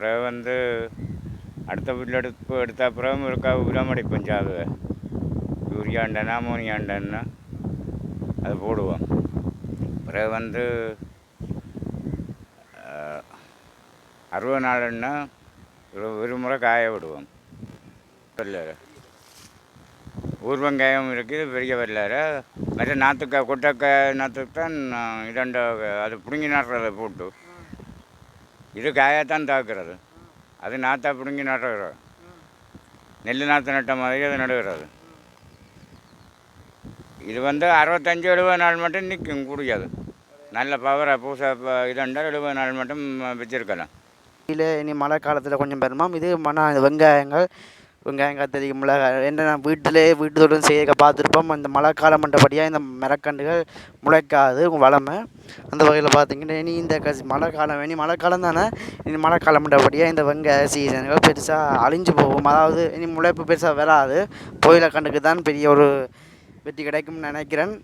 பிறகு வந்து அடுத்த வீட்டில் எடுப்பு எடுத்த பிறகு இருக்கா உரமடிப்போம் ஜாதுவை யூரியாண்டனா அமோனியாண்டன்னா அது போடுவோம். பிறகு வந்து அறுபது நாளுன்னா ஒரு ஒரு முறை காய விடுவோம். வரலாறு ஊர்வங்காயம் இருக்குது பெரிய வரலாறு. மற்ற நாற்றுக்காய் கொட்டைக்காய் நாற்றுக்கு தான் இரண்டு அது பிடுங்கி நடுறதை போட்டு. இது காயத்தான் தாக்குறது. அது நாற்றா பிடுங்கி நடுறது. நெல் நாற்று நட்ட மாதிரி அது நடுகிறது. இது வந்து அறுபத்தஞ்சு எழுபது நாள் மட்டும் நிற்கும் குடிக்காது நல்ல பவரை பூசை இதுண்டா எழுபது நாள் மட்டும் வச்சுருக்கலாம். இல்லை இனி மழை காலத்தில் கொஞ்சம் பெருமாம். இது மன வெங்காயங்கள் வெங்காயம் கத்தரி மிளகாய் என்ன நான் வீட்டிலே வீட்டு தோட்டம் செய்ய பார்த்துருப்போம். இந்த மழை காலம் பண்ணுறபடியாக இந்த மரக்கண்டுகள் முளைக்காது வளமை. அந்த வகையில் பார்த்தீங்கன்னா இனி இந்த கசி மழை காலம் இனி மழை காலம் தானே? இனி மழை காலம் பண்ணுறபடியாக இந்த வெங்காய சீசன்கள் பெருசாக அழிஞ்சு போகும். அதாவது இனி முளைப்பு பெருசாக வராது. புயல கண்டுக்கு தான் பெரிய ஒரு வெற்றி கிடைக்கும்னு நினைக்கிறேன்.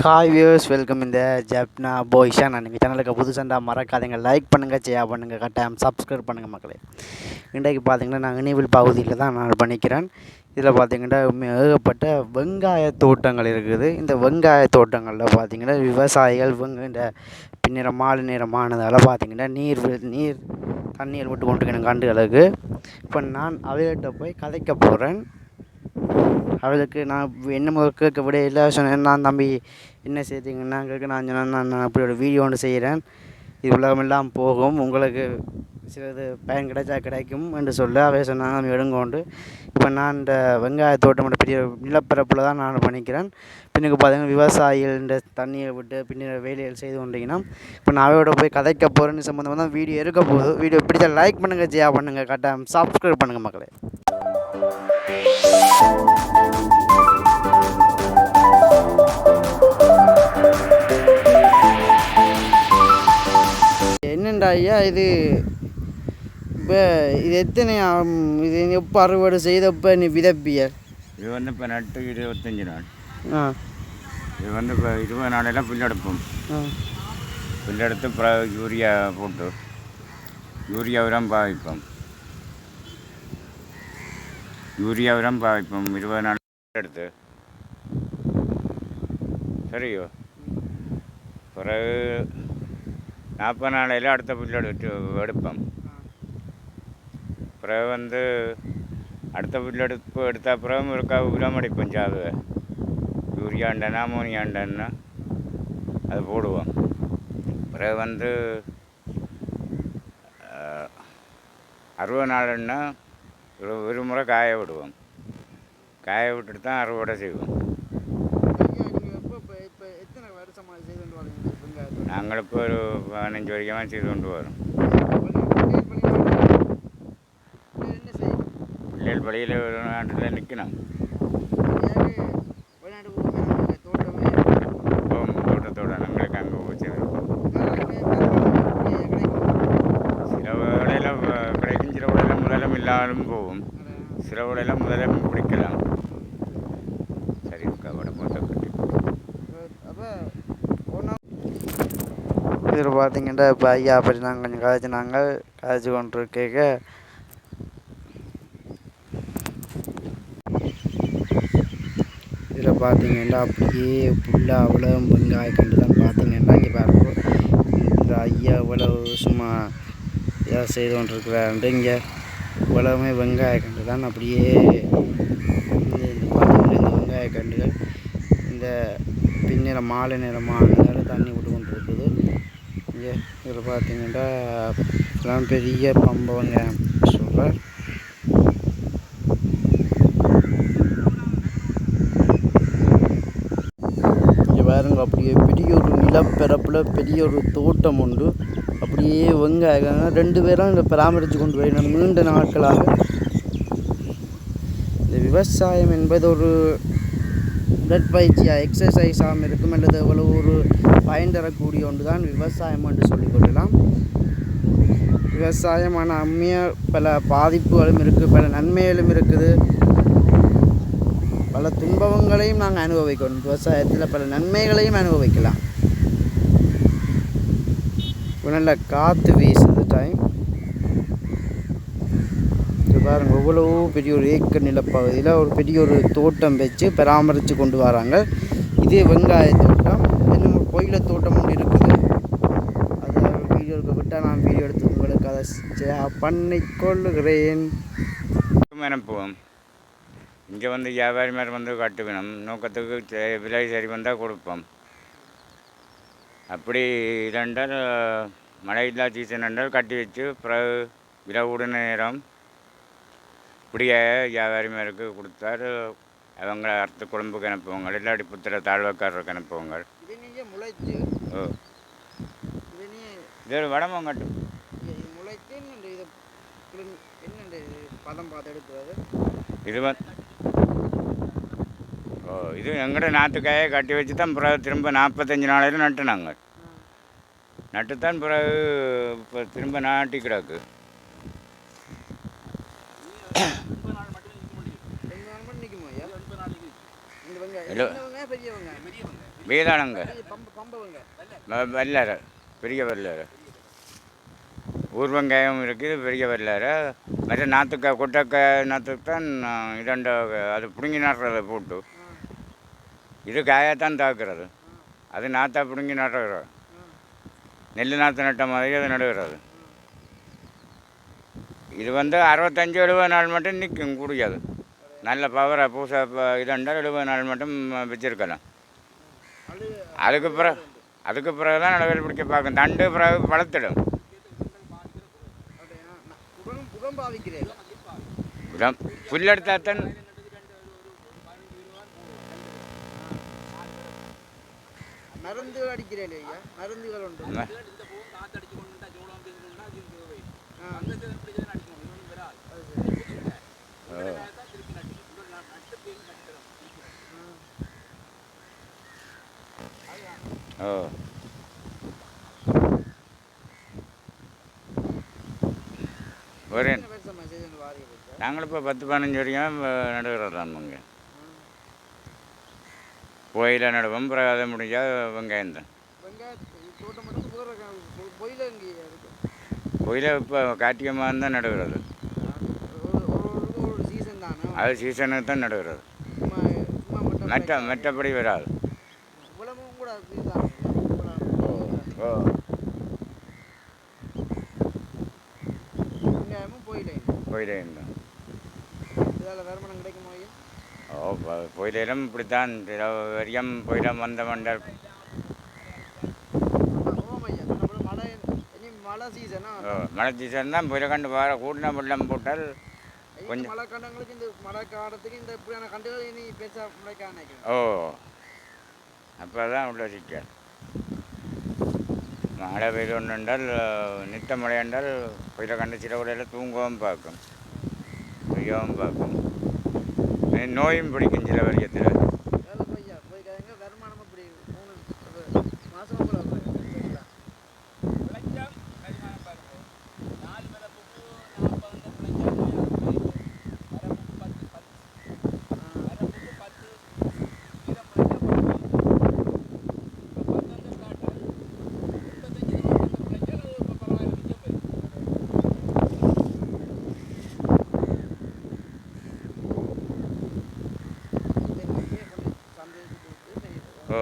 ஹாய் வியூஸ் வெல்கம் இந்த ஜப்னா போய்ஷா நான் எங்கள் சேனலுக்கு புதுசண்டா மறக்காதீங்க. லைக் பண்ணுங்கள் ஷேர் பண்ணுங்கள் கட்டாயம் சப்ஸ்கிரைப் பண்ணுங்கள் மக்களே. இன்றைக்கு பார்த்தீங்கன்னா நான் நினைவில் பகுதியில் தான் நான் பண்ணிக்கிறேன். இதில் பார்த்தீங்கன்னா ஏகப்பட்ட வெங்காய தோட்டங்கள் இருக்குது. இந்த வெங்காய தோட்டங்களில் பார்த்தீங்கன்னா விவசாயிகள் வெங்க இந்த பின்னிற மாலை நிறமானதால் பார்த்தீங்கன்னா நீர் வி- நீர் தண்ணீர் விட்டு கொண்டிருக்கணும் கண்டுகளுக்கு இப்போ நான் அவர்கிட்ட போய் கதைக்க போகிறேன் அவளுக்கு நான் என்ன முதல் கேட்க விட இல்லை சொன்னேன் நான் தம்பி என்ன செய்தீங்கன்னா கேட்க நான் சொன்னேன் நான் நான் அப்படி ஒரு வீடியோ ஒன்று செய்கிறேன் இது உலகமெல்லாம் போகும் உங்களுக்கு சிலது பயன் கிடைச்சா கிடைக்கும் என்று சொல்ல அவை சொன்னாங்க நம்ம எடுங்கோண்டு இப்போ நான் இந்த வெங்காய தோட்டம் பெரிய நிலப்பரப்பில் தான் நான் பண்ணிக்கிறேன். பின்னுக்கு பார்த்தீங்கன்னா விவசாயிகள் இந்த தண்ணியை விட்டு பின்னர் வேலைகள் செய்து கொண்டீங்கன்னா இப்போ நான் அவையோட போய் கதைக்க போகிறேன்னு சம்மந்தமாக தான் வீடியோ இருக்க போகுது. வீடியோ பிடிச்சா லைக் பண்ணுங்கள் ஜியா பண்ணுங்கள் கட்டாயம் சப்ஸ்கிரைப் பண்ணுங்கள் மக்களே. என்னண்டா ஐயா இது? இப்போ இது எத்தனை இது எப்போ அறுவடை செய்தப்போ நீ விதப்பிய? இது வந்து இப்போ நட்டு இருபத்தஞ்சி நாள். ஆ. இது வந்து இப்போ இருபது நாளெல்லாம் புல்லெடுப்போம். புல்லெடுத்து யூரியா போட்டு யூரியா உரம் பாவிப்போம். யூரியா உரம் இப்போ இருபது நாள் எடுத்து. சரியோ? பிறகு நாற்பது நாளையில் அடுத்த புல் எடுத்து எடுப்போம். பிறகு வந்து அடுத்த புல் எடுப்பு எடுத்த பிறகு இருக்கா உரம் அடிப்போம் ஜாதுவை யூரியாண்டன்னா அமோனியாண்டன்னா அது போடுவோம். பிறகு வந்து அறுபது நாளுன்னா ஒரு ஒரு முறை காய விடுவோம். காய விட்டுட்டு தான் அறுவடை செய்வோம். நாங்கள் இப்போ ஒரு பதினஞ்சு வரைக்கும் செய்து கொண்டு வரோம். பிள்ளைகள் பள்ளியில் ஒரு நாட்டில் நிற்கணும் வெளிநாட்டு போகும் தோட்டமே போகும் தோட்டத்தோட நாங்களுக்கு அங்கே போய் செய்திருக்கோம் சில வேளையில் கிடைக்கும் சில வேளையில் முதலம் இல்லாமலும் போகும் சில வேளையில் பிடிக்கலாம். சரி கவட மூத்த கட்டி இதில் பார்த்தீங்கன்னா இப்போ ஐயா பற்றி நாங்கள் கொஞ்சம் கதைச்சினாங்க கதைச்சு கொண்டு கேட்க இதில் பார்த்தீங்கன்னா அப்படியே ஃபுல்லாக அவ்வளோ வெங்காய கண்டு தான் பார்த்தீங்கன்னா இங்கே பாருங்க. இந்த ஐயா அவ்வளோ சும்மா ஏதாவது செய்து கொண்டு இங்கே உலகமே வெங்காய கண்டு தான் அப்படியே இந்த இந்த பார்த்தீங்கன்னா இந்த வெங்காய கண்டுகள் இந்த பின்னிற மாலை நிறமானதால் தண்ணி விட்டு கொண்டு இருக்குது இங்கே இதில் பார்த்தீங்கன்னா இதெல்லாம் பெரிய பம்பை வெங்காயம் இங்கே பாருங்க அப்படியே நிலப்பரப்பில் பெரிய ஒரு தோட்டம் உண்டு. அப்படியே வெங்காயம் ரெண்டு பேரும் இதை பராமரித்து கொண்டு வரணும் நீண்ட நாட்களாக. இந்த விவசாயம் என்பது ஒரு உடற்பயிற்சியாக எக்ஸசைஸாகவும் இருக்கும் அல்லது எவ்வளோ ஒரு பயன் தரக்கூடிய ஒன்று தான் விவசாயம் என்று சொல்லிக்கொள்ளலாம் விவசாயமான அம்மிய பல பாதிப்புகளும் இருக்குது பல நன்மைகளும் இருக்குது. பல துன்பங்களையும் நாங்கள் அனுபவிக்கணும் விவசாயத்தில் பல நன்மைகளையும் அனுபவிக்கலாம். நல்ல காற்று வீசுது டைம் பாருங்க எவ்வளவோ பெரிய ஒரு ஏக்கர் நிலப்பகுதியில் ஒரு பெரிய ஒரு தோட்டம் வச்சு பராமரித்து கொண்டு வராங்க. இதே வெங்காய தோட்டம் இன்னும் கோயில தோட்டம் ஒன்று இருக்குது. அதை வீடியோ இருக்க விட்டால் நான் வீடியோ எடுத்து உங்களுக்கு அதை பண்ணிக்கொள்ளுகிறேன் அனுப்புவோம் இங்கே வந்து வியாபாரி மாதிரி வந்து கட்டுவினோம் நோக்கத்துக்கு விலை சரி வந்தால் கொடுப்போம். அப்படி இல்லைன்றால் மழை இல்லா சீசன் என்றால் கட்டி வச்சு பிறகு கூடின நேரம் இப்படியே வியாபாரிமாருக்கு கொடுத்தாரு. அவங்க அறுத்து குழம்புக்கு அனுப்புவாங்க. இல்லாட்டி புத்திர தாழ்வக்காரருக்கு அனுப்புவாங்க. ஓ. இது வடமங்கட்டு இது முளைத்து இந்த இது என்ன பதம் பார்த்து எடுக்கிறது இது வந்து ஓ இது எங்கட நாற்றுக்காயை கட்டி வச்சு தான் பிறகு திரும்ப நாற்பத்தஞ்சு நாளையில் நட்டு நாங்கள் நட்டுத்தான் பிறகு இப்போ திரும்ப நாட்டி கிடக்கு. வீதானங்க வெள்ளார பெரிய வெள்ளார ஊர் வெங்காயம் இருக்குது பெரிய வெள்ளார மற்ற நாற்றுக்காய் கொட்டக்காய் நாற்றுக்கு தான் இரண்டு அது பிடுங்கி நடுறதை போட்டு. இது காயத்தான் தாக்குறது. அது நாற்றா பிடுங்கி நடுறது. நெல் நாற்று நட்ட மாதிரி அது நடுகிறது. இது வந்து அறுபத்தஞ்சு எழுபது நாள் மட்டும் நிற்கும் குடிக்காது. நல்ல பவரை பூசை ப- இதுண்டா எழுபது நாள் மட்டும் வச்சுருக்கலாம் அது அதுக்கு பிறகு அதுக்கு பிறகு தான் நடவடிக்கை பிடிக்க பார்க்கும். தண்டு பிறகு வளர்த்துடும் அப்படியா நான் உரம் உரம் பாவிக்கிறேன் உரம் புல்லெடுத்தா தான் மருந்துகள் அடிக்கிறேன் ஐயா. மருந்துகள் உண்டு. ஓ. ஒரு நாங்கள் இப்போ பத்து பதினஞ்சு வரைக்கும் நடுகிறதாங்க கோயில நடுவோம் பிறகு அதை முடிஞ்சால் வெங்காயம் தான் கோயில இப்போ கார்த்திகை மாதம் தான் நடுகிறது ஒரு ஒரு ஒரு சீசன் தானே அது சீசனுக்கு தான் நடுகிறது மற்ற மற்றபடி வராது ஓ கோயிலே தான். இதால் வருமானம் கிடைக்குமா? ஐயா ஓ ப- இப்படித்தான். வரியம் போயிடம் வந்த மண்டல். மழை சீசன் தான் புயல கண்டு வர கூட்டின வெள்ளம் போட்டால் கொஞ்சம். மழை கண்டங்களுக்கு இந்த மழை காலத்துக்கு இந்த இப்படியான கண்டுகள் இனி பெருசாக முளைக்க ஓ அப்போ தான் உள்ள சிக்கல். மழை பெய்து ஒன்று என்றால் நித்த மழை என்றால் புயல கண்டு சில உடையில தூங்கவும் பார்க்கும் பார்க்கும். நோயும் பிடிக்கும் சில வரியத்தில் வேலை போய் ஐயா போய் கேளுங்க வருமானம் இப்படி மூணு மாதம் கூட சரிங்களா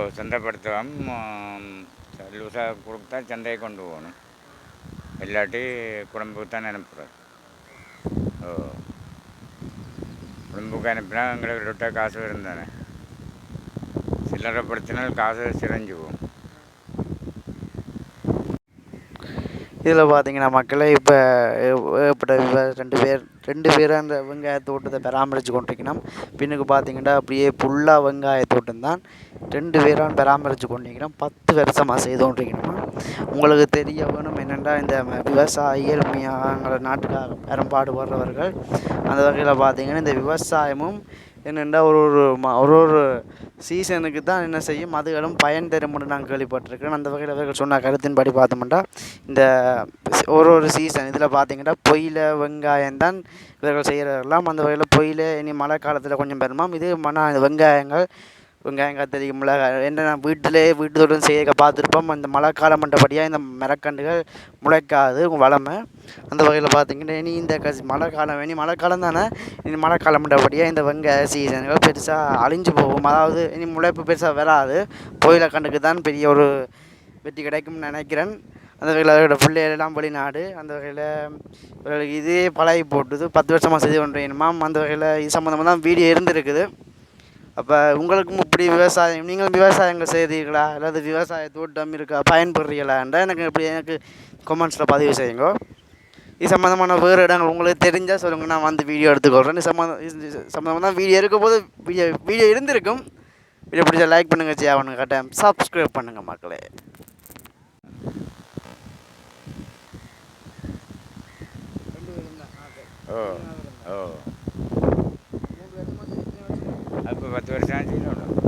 ஓ சந்தைப்படுத்துவோம் லூசாக கொடுத்தா சந்தையை கொண்டு போகணும் இல்லாட்டி குடும்பத்துக்கு தான் அனுப்புகிறோம் ஓ குடும்பத்துக்கு அனுப்பினா எங்களுக்கு ரொட்ட காசு வரும் தானே சில்லறைப்படுத்தினால் காசு சிரஞ்சு போகும் இதில் பார்த்தீங்கன்னா மக்களே இப்போ ஏற்பட்ட விவ- ரெண்டு பேர் ரெண்டு பேரும் அந்த வெங்காய தோட்டத்தை பராமரித்து கொண்டிருக்கணும். பின்னுக்கு பார்த்தீங்கன்னா அப்படியே ஃபுல்லாக வெங்காய தோட்டம் தான். ரெண்டு பேரும் பராமரித்து கொண்டிருக்கிறோம் பத்து வருஷமாக செய்து கொண்டிருக்கணுமா? உங்களுக்கு தெரிய வேணும் என்னென்னா இந்த விவசாய விவசாயிகள் நாட்டுக்காக நாட்டுக்காக பெரும்பாடுபடுறவர்கள் அந்த வகையில் பார்த்தீங்கன்னா இந்த விவசாயமும் என்னென்னா ஒரு ஒரு ம- ஒரு ஒரு சீசனுக்கு தான் என்ன செய்யும். அதுகளும் பயன் தரும்னு நான் கேள்விப்பட்டிருக்கிறேன். அந்த வகையில் அவர்கள் சொன்ன கருத்தின்படி பார்த்தோம்னா இந்த ஒரு ஒரு சீசன் இதில் பார்த்தீங்கன்னா பொயில வெங்காயம் தான் இவர்கள் செய்கிறதெல்லாம் அந்த வகையில் பொயில இனி மழை காலத்தில் கொஞ்சம் பெருமாம். இது மன வெங்காயங்கள் வெங்காயம் கத்தரி மிளகாய் என்ன நான் வீட்டிலே வீட்டுத்தோட்டம் செய்ய பார்த்துருப்போம். இந்த மழை காலம் பண்ணுறபடியாக இந்த மரக்கண்டுகள் முளைக்காது வளமை. அந்த வகையில் பார்த்தீங்கன்னா இனி இந்த கசி மழை காலம் இனி மழை காலம் தானே. இனி மழை காலம் பண்ணுறபடியாக இந்த வெங்காய சீசன்கள் பெருசாக அழிஞ்சு போகும். அதாவது இனி முளைப்பு பெருசாக வராது. புயல கண்டுக்கு தான் பெரிய ஒரு வெற்றி கிடைக்கும்னு நினைக்கிறேன். அந்த வகையில் அதோட பிள்ளைகளெல்லாம் வெளிநாடு அந்த வகையில் இவர்களுக்கு இதே பழகி போட்டுது பத்து வருஷமாக செய்து கொண்டிருக்கணுமாம் அந்த வகையில் இது சம்மந்தமாக தான் வீடியோ இருந்திருக்குது. அப்போ உங்களுக்கும் இப்படி விவசாயம் நீங்களும் விவசாயங்கள் செய்கிறீர்களா அல்லது விவசாய தோட்டம் இருக்கா? பயன்படுறீங்களான்றா எனக்கு இப்படி எனக்கு கொமெண்ட்ஸில் பதிவு செய்யுங்க. இது சம்மந்தமான வேறு இடங்கள் உங்களுக்கு தெரிஞ்சால் சொல்லுங்கள் நான் வந்து வீடியோ எடுத்துக்கொள்கிறேன் இது சம்மந்தம் இது சம்மந்தமாக தான் வீடியோ இருக்கும் போது வீடியோ வீடியோ இருந்திருக்கும். வீடியோ பிடிச்சா லைக் பண்ணுங்கள் ஷேர் பண்ணுங்கள் கட்டாயம் சப்ஸ்கிரைப் பண்ணுங்கள் மக்களே. ஓ ஓ. அப்போ பத்து வருஷம் ஆச்சு